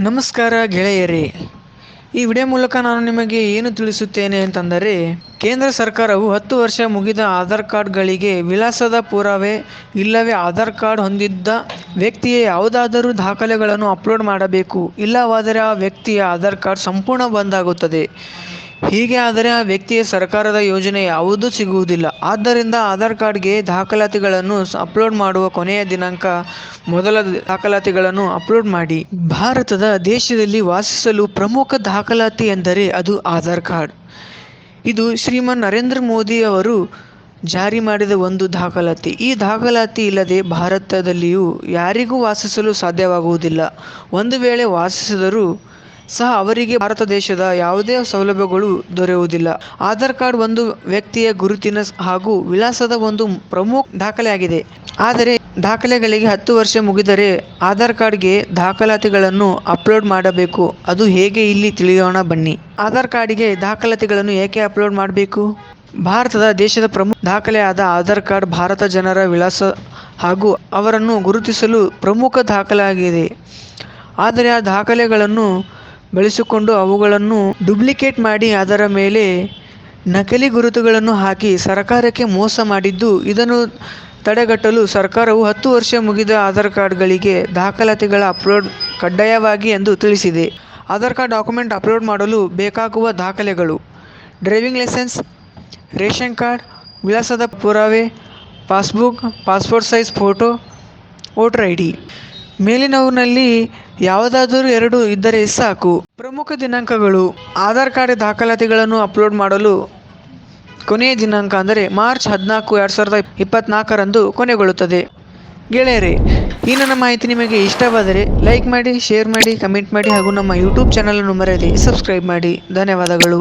ನಮಸ್ಕಾರ ಗೆಳೆಯರೇ. ಈ ವಿಡಿಯೋ ಮೂಲಕ ನಾನು ನಿಮಗೆ ಏನು ತಿಳಿಸುತ್ತೇನೆ ಅಂತಂದರೆ, ಕೇಂದ್ರ ಸರ್ಕಾರವು ಹತ್ತು ವರ್ಷ ಮುಗಿದ ಆಧಾರ್ ಕಾರ್ಡ್ಗಳಿಗೆ ವಿಳಾಸದ ಪುರಾವೆ ಇಲ್ಲವೇ ಆಧಾರ್ ಕಾರ್ಡ್ ಹೊಂದಿದ್ದ ವ್ಯಕ್ತಿಯ ಯಾವುದಾದರೂ ದಾಖಲೆಗಳನ್ನು ಅಪ್ಲೋಡ್ ಮಾಡಬೇಕು. ಇಲ್ಲವಾದರೆ ಆ ವ್ಯಕ್ತಿಯ ಆಧಾರ್ ಕಾರ್ಡ್ ಸಂಪೂರ್ಣ ಬಂದಾಗುತ್ತದೆ ಹೀಗೆ ಆದರೆ ಆ ವ್ಯಕ್ತಿಯ ಸರ್ಕಾರದ ಯೋಜನೆ ಯಾವುದೂ ಸಿಗುವುದಿಲ್ಲ. ಆದ್ದರಿಂದ ಆಧಾರ್ ಕಾರ್ಡ್ಗೆ ದಾಖಲಾತಿಗಳನ್ನು ಅಪ್ಲೋಡ್ ಮಾಡುವ ಕೊನೆಯ ದಿನಾಂಕ ಮೊದಲ ದಾಖಲಾತಿಗಳನ್ನು ಅಪ್ಲೋಡ್ ಮಾಡಿ. ಭಾರತದ ದೇಶದಲ್ಲಿ ವಾಸಿಸಲು ಪ್ರಮುಖ ದಾಖಲಾತಿ ಎಂದರೆ ಅದು ಆಧಾರ್ ಕಾರ್ಡ್. ಇದು ಶ್ರೀಮನ್ ನರೇಂದ್ರ ಮೋದಿ ಅವರು ಜಾರಿ ಮಾಡಿದ ಒಂದು ದಾಖಲಾತಿ. ಈ ದಾಖಲಾತಿ ಇಲ್ಲದೆ ಭಾರತದಲ್ಲಿಯೂ ಯಾರಿಗೂ ವಾಸಿಸಲು ಸಾಧ್ಯವಾಗುವುದಿಲ್ಲ. ಒಂದು ವೇಳೆ ವಾಸಿಸಿದರೂ ಸಹ ಅವರಿಗೆ ಭಾರತ ದೇಶದ ಯಾವುದೇ ಸೌಲಭ್ಯಗಳು ದೊರೆಯುವುದಿಲ್ಲ. ಆಧಾರ್ ಕಾರ್ಡ್ ಒಂದು ವ್ಯಕ್ತಿಯ ಗುರುತಿನ ಹಾಗೂ ವಿಳಾಸದ ಒಂದು ಪ್ರಮುಖ ದಾಖಲೆಯಾಗಿದೆ. ಆದರೆ ದಾಖಲೆಗಳಿಗೆ ಹತ್ತು ವರ್ಷ ಮುಗಿದರೆ ಆಧಾರ್ ಕಾರ್ಡ್ಗೆ ದಾಖಲಾತಿಗಳನ್ನು ಅಪ್ಲೋಡ್ ಮಾಡಬೇಕು. ಅದು ಹೇಗೆ ಇಲ್ಲಿ ತಿಳಿಯೋಣ ಬನ್ನಿ. ಆಧಾರ್ ಕಾರ್ಡಿಗೆ ದಾಖಲಾತಿಗಳನ್ನು ಏಕೆ ಅಪ್ಲೋಡ್ ಮಾಡಬೇಕು? ಭಾರತದ ದೇಶದ ಪ್ರಮುಖ ದಾಖಲೆಯಾದ ಆಧಾರ್ ಕಾರ್ಡ್ ಭಾರತ ಜನರ ವಿಳಾಸ ಹಾಗೂ ಅವರನ್ನು ಗುರುತಿಸಲು ಪ್ರಮುಖ ದಾಖಲೆಯಾಗಿದೆ ಆದರೆ ಆ ದಾಖಲೆಗಳನ್ನು ಬಳಸಿಕೊಂಡು ಅವುಗಳನ್ನು ಡುಪ್ಲಿಕೇಟ್ ಮಾಡಿ ಅದರ ಮೇಲೆ ನಕಲಿ ಗುರುತುಗಳನ್ನು ಹಾಕಿ ಸರ್ಕಾರಕ್ಕೆ ಮೋಸ ಮಾಡಿದ್ದು, ಇದನ್ನು ತಡೆಗಟ್ಟಲು ಸರ್ಕಾರವು ಹತ್ತು ವರ್ಷ ಮುಗಿದ ಆಧಾರ್ ಕಾರ್ಡ್ಗಳಿಗೆ ದಾಖಲಾತಿಗಳ ಅಪ್ಲೋಡ್ ಕಡ್ಡಾಯವಾಗಿ ಎಂದು ತಿಳಿಸಿದೆ. ಆಧಾರ್ ಕಾರ್ಡ್ ಡಾಕ್ಯುಮೆಂಟ್ ಅಪ್ಲೋಡ್ ಮಾಡಲು ಬೇಕಾಗುವ ದಾಖಲೆಗಳು. ಡ್ರೈವಿಂಗ್ ಲೈಸೆನ್ಸ್, ರೇಷನ್ ಕಾರ್ಡ್, ವಿಳಾಸದ ಪುರಾವೆ, passbook, passport size photo, voter I D. ಮೇಲಿನವುನಲ್ಲಿ ಯಾವುದಾದರೂ ಎರಡು ಇದ್ದರೆ ಸಾಕು. ಪ್ರಮುಖ ದಿನಾಂಕಗಳು. ಆಧಾರ್ ಕಾರ್ಡ್ ದಾಖಲಾತಿಗಳನ್ನು ಅಪ್ಲೋಡ್ ಮಾಡಲು ಕೊನೆಯ ದಿನಾಂಕ ಅಂದರೆ ಮಾರ್ಚ್ ಹದಿನಾಲ್ಕು ಎರಡು ಸಾವಿರದ ಇಪ್ಪತ್ತ್ನಾಲ್ಕರಂದು ಕೊನೆಗೊಳ್ಳುತ್ತದೆ. ಗೆಳೆಯರೇ, ಈ ನನ್ನ ಮಾಹಿತಿ ನಿಮಗೆ ಇಷ್ಟವಾದರೆ ಲೈಕ್ ಮಾಡಿ, ಶೇರ್ ಮಾಡಿ, ಕಮೆಂಟ್ ಮಾಡಿ ಹಾಗೂ ನಮ್ಮ ಯೂಟ್ಯೂಬ್ ಚಾನಲನ್ನು ಮರೆಯದೆ ಸಬ್ಸ್ಕ್ರೈಬ್ ಮಾಡಿ. ಧನ್ಯವಾದಗಳು.